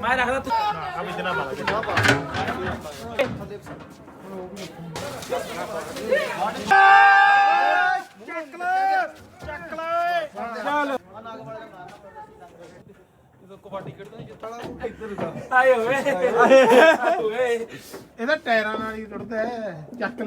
ਮੈਂ ਰੱਖਦਾ ਤੂੰ ਆ ਵਿੱਚ ਨਾ ਪਾ ਕਿੰਨਾ ਪਾ ਚੱਕ ਲੈ ਚੱਕ ਲੈ ਚੱਲ ਆਏ ਹੋਏ। ਓਏ ਇਹਦਾ ਟਾਇਰਾਂ ਨਾਲ ਹੀ ਟੁੱਟਦਾ ਹੈ। ਚੱਕ ਲੈ।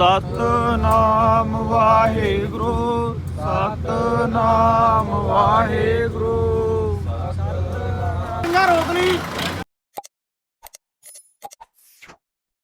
ਸਤਨਾਮ ਵਾਹਿਗੁਰੂ ਸਤਨਾਮ ਵਾਹਿਗੁਰੂ। ਨਾ ਰੋਕ